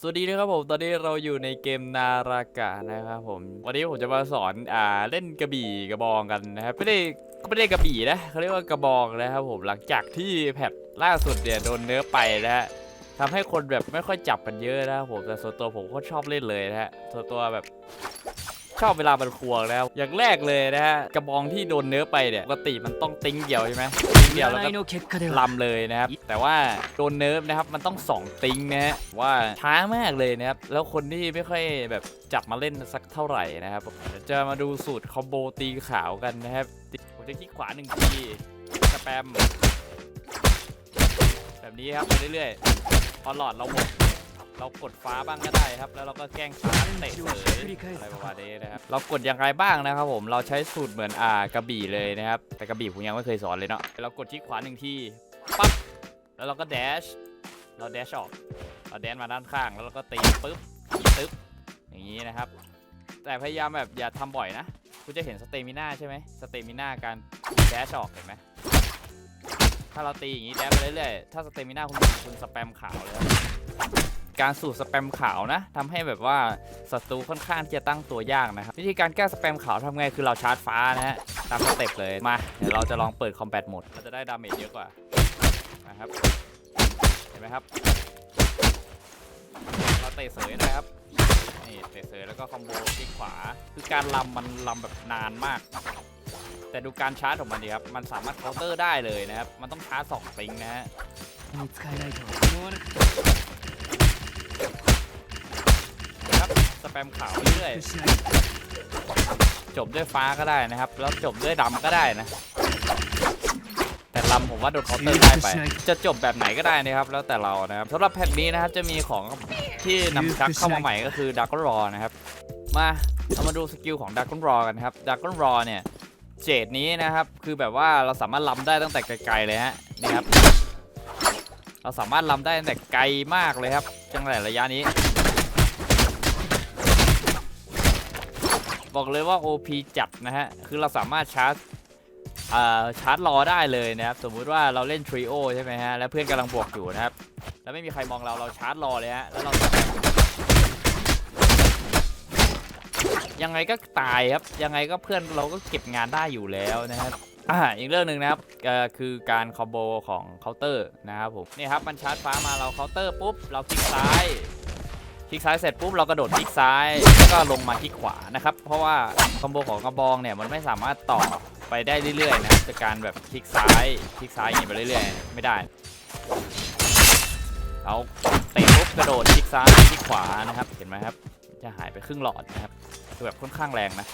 สวัสดีนะครับผมตอนนี้เราอยู่ในเกมนารากะนะครับผม วันนี้ผมจะมาสอนอ่าเล่นกระบี่กระบองกันนะครับไม่ได้ก็ไม่ได้กระบี่นะเขาเรียกว่ากระบองนะครับผมหลังจากที่แพทล่าสุดเนี่ยโดนเนื้อไปนะฮะทำให้คนแบบไม่ค่อยจับกันเยอะนะครับผมแต่ส่วนตัวผมก็ชอบเล่นเลยนะฮะส่วนตัวแบบ ชอบเวลามันควงแล้วอย่างแรกเลยนะฮะกระบองที่โดนเนื้อไปเนี่ยปกติมันต้องติ้งเดียวใช่ไหมติ้งเดียวแล้วก็ลำเลยนะครับ แต่ว่าโดนเนื้อนะครับมันต้องสองติ้งนะฮะว่าช้ามากเลยนะครับแล้วคนที่ไม่ค่อยแบบจับมาเล่นสักเท่าไหร่นะครับจะมาดูสูตรคอมโบตีขาวกันนะครับผมจะคลิกขวาหนึ่งทีสแปมแบบนี้ครับไปเรื่อยๆพอหลอดเราหมด เรากดฟ้าบ้างก็ได้ครับ แล้วเราก็แกล้งฟ้าเตะเสยอะไรประมาณนี้นะครับ เรากดอย่างไรบ้างนะครับผม เราใช้สูตรเหมือนอ่ากระบี่เลยนะครับ แต่กระบี่ผมยังไม่เคยสอนเลยเนาะ เรากดที่ขวาหนึ่งที ปั๊บ แล้วเราก็แดช เราแดชออก เราแดนมาด้านข้าง แล้วเราก็ตีปึ๊บตีตึ๊บ อย่างนี้นะครับ แต่พยายามแบบอย่าทำบ่อยนะ คุณจะเห็นสเตมิน่าใช่ไหมสเตมิน่าการแดชออกเห็นไหมถ้าเราตีอย่างนี้แดนไปเรื่อยๆ ถ้าสเตมิน่าคุณคุณสแปมขาวเลย การสูตรสแปมขาวนะทำให้แบบว่าศัตรูค่อนข้างที่จะตั้งตัวยากนะครับวิธีการแก้สแปมขาวทำไงคือเราชาร์จฟ้านะฮะตามสเต็ปเลยมาเดี๋ยวเราจะลองเปิดคอมแบทโหมดเราจะได้ดาเมจเยอะกว่านะครับเห็นไหมครับเราเตะเสยนะครับนี่เตะเสยแล้วก็คอมโบคลิกขวา คือการลำมันลำแบบนานมาก แต่ดูการชาร์จของมันดีครับมันสามารถเคาน์เตอร์ได้เลยนะครับ มันต้องชาร์จสองติงนะฮะ ครับสแปมขาวเรื่อยจบด้วยฟ้าก็ได้นะครับ แล้วจบด้วยดำก็ได้นะ แต่ลำผมว่าโดนเคาน์เตอร์ได้ไป จะจบแบบไหนก็ได้นะครับ แล้วแต่เรานะครับสำหรับแผ่นนี้นะครับจะมีของที่นำชักเข้ามาใหม่ก็คือดักรอนะครับ มาเอามาดูสกิลของดักรอกันครับดักรอเนี่ยเจดนี้นะครับ คือแบบว่าเราสามารถล้ำได้ตั้งแต่ไกลๆเลยฮะนี่ครับ เราสามารถล้ำได้แต่ไกลมากเลยครับ จังแต่ระยะนี้ บอกเลยว่า OP จัดนะฮะ คือเราสามารถชาร์จอ่าชาร์จรอได้เลยนะครับ สมมุติว่าเราเล่นทริโอใช่ไหมฮะ แล้วเพื่อนกำลังบวกอยู่นะครับ แล้วไม่มีใครมองเรา เราชาร์จรอเลยฮะ แล้วเรายังไงก็ตายครับ ยังไงก็เพื่อนเราก็เก็บงานได้อยู่แล้วนะครับ อ่าอีกเรื่องหนึ่งนะครับคือการคอมโบของเคาน์เตอร์นะครับผมนี่ครับมันชาร์จฟ้ามาเราเคาน์เตอร์ปุ๊บเราคลิกซ้ายคลิกซ้ายเสร็จปุ๊บเรากระโดดคลิกซ้ายแล้วก็ลงมาคลิกขวานะครับเพราะว่าคอมโบของกระบองเนี่ยมันไม่สามารถต่อไปได้เรื่อยๆนะจากการแบบคลิกซ้ายคลิกซ้ายอย่างนี้ไปเรื่อยๆ ไม่ได้เราเตะปุ๊บกระโดดคลิกซ้ายคลิกขวานะครับเห็นไหมครับจะหายไปครึ่งหลอดนะครับคือแบบค่อนข้างแรงนะ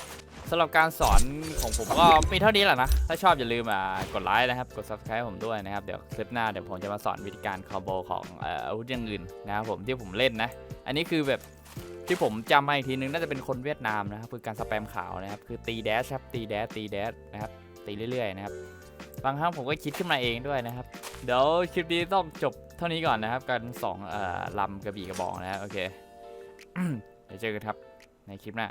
สำหรับการสอนของผมก็มีเท่านี้แหละนะ ถ้าชอบอย่าลืมอ่ากดไลค์นะครับ กด subscribe ผมด้วยนะครับ เดี๋ยวคลิปหน้าเดี๋ยวผมจะมาสอนวิธีการคอมโบของอาวุธอย่างอื่นนะครับผมที่ผมเล่นนะ อันนี้คือแบบที่ผมจำมาอีกทีนึงน่าจะเป็นคนเวียดนามนะครับคือการสแปมขาวนะครับ คือตีแดชครับตีแดชตีแดชนะครับตีเรื่อยๆนะครับบางครั้งผมก็คิดขึ้นมาเองด้วยนะครับ เดี๋ยวคลิปนี้ต้องจบเท่านี้ก่อนนะครับกันสองอลำกระบี่กระบองนะครับโอเคเดี๋ยวเจอกันครับในคลิปหน้า